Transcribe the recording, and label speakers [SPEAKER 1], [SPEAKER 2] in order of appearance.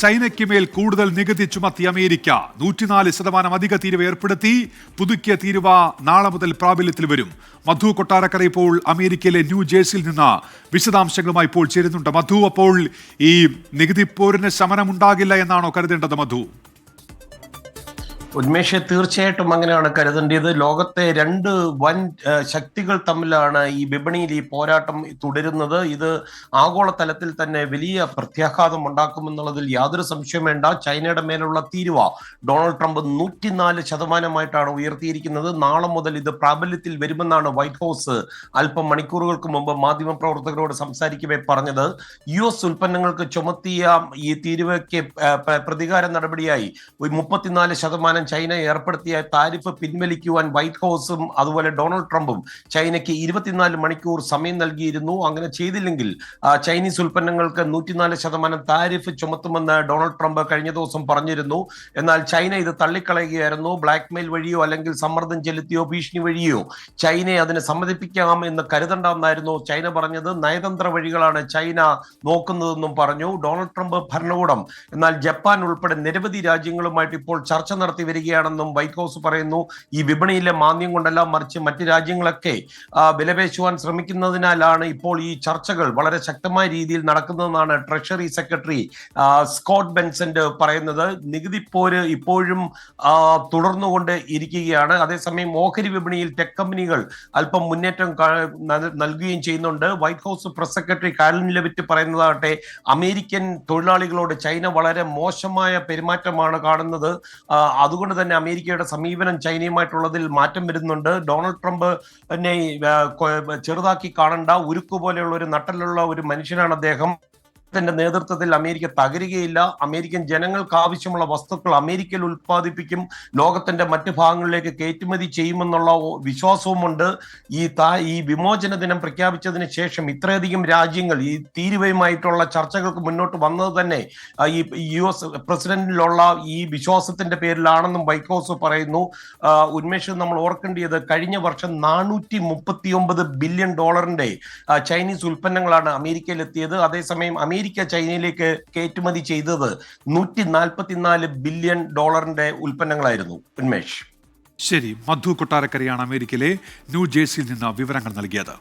[SPEAKER 1] ചൈനയ്ക്ക് മേൽ കൂടുതൽ നികുതി ചുമത്തി അമേരിക്ക. നൂറ്റിനാല് ശതമാനം അധിക തീരുവ ഏർപ്പെടുത്തി. പുതുക്കിയ തീരുവ നാളെ മുതൽ പ്രാബല്യത്തിൽ വരും. മധു കൊട്ടാരക്കര ഇപ്പോൾ അമേരിക്കയിലെ ന്യൂ ജേഴ്സിയിൽ നിന്ന് വിശദാംശങ്ങളുമായി ഇപ്പോൾ ചേരുന്നുണ്ട് മധു. അപ്പോൾ ഈ നികുതി പോരിന് ശമനമുണ്ടാകില്ല എന്നാണോ കരുതേണ്ടത് മധു?
[SPEAKER 2] ഉന്മേഷ് തീർച്ചയായിട്ടും അങ്ങനെയാണ് കരുതേണ്ടത്. ലോകത്തെ രണ്ട് വൻ ശക്തികൾ തമ്മിലാണ് ഈ വിപണിയിൽ ഈ പോരാട്ടം തുടരുന്നത്. ഇത് ആഗോളതലത്തിൽ തന്നെ വലിയ പ്രത്യാഘാതം ഉണ്ടാക്കുമെന്നുള്ളതിൽ യാതൊരു സംശയം വേണ്ട. ചൈനയുടെ മേലുള്ള തീരുവ ഡൊണാൾഡ് ട്രംപ് നൂറ്റിനാല് ശതമാനമായിട്ടാണ് ഉയർത്തിയിരിക്കുന്നത്. നാളെ മുതൽ ഇത് പ്രാബല്യത്തിൽ വരുമെന്നാണ് വൈറ്റ് ഹൗസ് അല്പം മണിക്കൂറുകൾക്ക് മുമ്പ് മാധ്യമപ്രവർത്തകരോട് സംസാരിക്കവേ പറഞ്ഞത്. യു എസ് ഉൽപ്പന്നങ്ങൾക്ക് ചുമത്തിയ ഈ തീരുവയ്ക്ക് പ്രതികാര നടപടിയായി മുപ്പത്തിനാല് ശതമാനം ചൈന ഏർപ്പെടുത്തിയ താരിഫ് പിൻവലിക്കുവാൻ വൈറ്റ് ഹൗസും അതുപോലെ ഡൊണാൾഡ് ട്രംപും ചൈനയ്ക്ക് ഇരുപത്തിനാല് മണിക്കൂർ സമയം നൽകിയിരുന്നു. അങ്ങനെ ചെയ്തില്ലെങ്കിൽ ചൈനീസ് ഉൽപ്പന്നങ്ങൾക്ക് നൂറ്റിനാല് ശതമാനം താരിഫ് ചുമത്തുമെന്ന് ഡൊണാൾഡ് ട്രംപ് കഴിഞ്ഞ ദിവസം പറഞ്ഞിരുന്നു. എന്നാൽ ചൈന ഇത് തള്ളിക്കളയുകയായിരുന്നു. ബ്ലാക്ക് മെയിൽ വഴിയോ അല്ലെങ്കിൽ സമ്മർദ്ദം ചെലുത്തിയോ ഭീഷണി വഴിയോ ചൈനയെ അതിനെ സമ്മതിപ്പിക്കാം എന്ന് കരുതണ്ടെന്നായിരുന്നു ചൈന പറഞ്ഞത്. നയതന്ത്ര വഴികളാണ് ചൈന നോക്കുന്നതെന്നും പറഞ്ഞു. ഡൊണാൾഡ് ട്രംപ് ഭരണകൂടം എന്നാൽ ജപ്പാൻ ഉൾപ്പെടെ നിരവധി രാജ്യങ്ങളുമായിട്ട് ഇപ്പോൾ ചർച്ച നടത്തി വരികയാണെന്നും വൈറ്റ് ഹൗസ് പറയുന്നു. ഈ വിപണിയിലെ മാന്ദ്യം കൊണ്ടല്ല മറിച്ച് മറ്റ് രാജ്യങ്ങളൊക്കെ വിലപേശുവാൻ ശ്രമിക്കുന്നതിനാലാണ് ഇപ്പോൾ ഈ ചർച്ചകൾ വളരെ ശക്തമായ രീതിയിൽ നടക്കുന്നതെന്നാണ് ട്രഷറി സെക്രട്ടറി സ്കോട്ട് ബെൻസന്റ് പറയുന്നത്. നികുതി പോര് ഇപ്പോഴും തുടർന്നുകൊണ്ട് ഇരിക്കുകയാണ്. അതേസമയം ഓഹരി വിപണിയിൽ ടെക് കമ്പനികൾ അല്പം മുന്നേറ്റം നൽകുകയും ചെയ്യുന്നുണ്ട്. White House press secretary Karoline Leavitt പറയുന്നതാകട്ടെ American തൊഴിലാളികളോട് ചൈന വളരെ മോശമായ പെരുമാറ്റമാണ് കാണുന്നത്. ആ, അതുകൊണ്ട് തന്നെ അമേരിക്കയുടെ സമീപനം ചൈനയുമായിട്ടുള്ളതിൽ മാറ്റം വരുന്നുണ്ട്. ഡൊണാൾഡ് ട്രംപ് എന്നെ ചെറുതാക്കി കാണണ്ട ഉരുക്കു പോലെയുള്ള ഒരു നട്ടലുള്ള ഒരു മനുഷ്യനാണ് അദ്ദേഹം. ത്തിന്റെ നേതൃത്വത്തിൽ അമേരിക്ക തകരുകയില്ല. അമേരിക്കൻ ജനങ്ങൾക്ക് ആവശ്യമുള്ള വസ്തുക്കൾ അമേരിക്കയിൽ ഉൽപ്പാദിപ്പിക്കും. ലോകത്തിന്റെ മറ്റു ഭാഗങ്ങളിലേക്ക് കയറ്റുമതി ചെയ്യുമെന്നുള്ള വിശ്വാസവുമുണ്ട്. ഈ താ ഈ വിമോചന ദിനം പ്രഖ്യാപിച്ചതിന് ശേഷം ഇത്രയധികം രാജ്യങ്ങൾ ഈ തീരുവയുമായിട്ടുള്ള ചർച്ചകൾക്ക് മുന്നോട്ട് വന്നത് തന്നെ ഈ യു എസ് പ്രസിഡന്റിലുള്ള ഈ വിശ്വാസത്തിന്റെ പേരിലാണെന്നും വൈറ്റ് ഹൗസ് പറയുന്നു ഉന്മേഷം നമ്മൾ ഓർക്കേണ്ടത് കഴിഞ്ഞ വർഷം നാനൂറ്റി മുപ്പത്തി ഒമ്പത് ബില്യൺ ഡോളറിന്റെ ചൈനീസ് ഉൽപ്പന്നങ്ങളാണ് അമേരിക്കയിൽ എത്തിയത് അതേസമയം അമേരിക്ക ചൈനയിലേക്ക് കയറ്റുമതി ചെയ്തത് നൂറ്റി നാൽപ്പത്തിനാല് ബില്യൺ ഡോളറിന്റെ ഉൽപ്പന്നങ്ങളായിരുന്നു. ഉന്മേഷ്.
[SPEAKER 1] ശരി മധു കൊട്ടാരക്കരയാണ് അമേരിക്കയിലെ ന്യൂ ജേഴ്സിയിൽ നിന്ന് വിവരങ്ങൾ നൽകിയത്.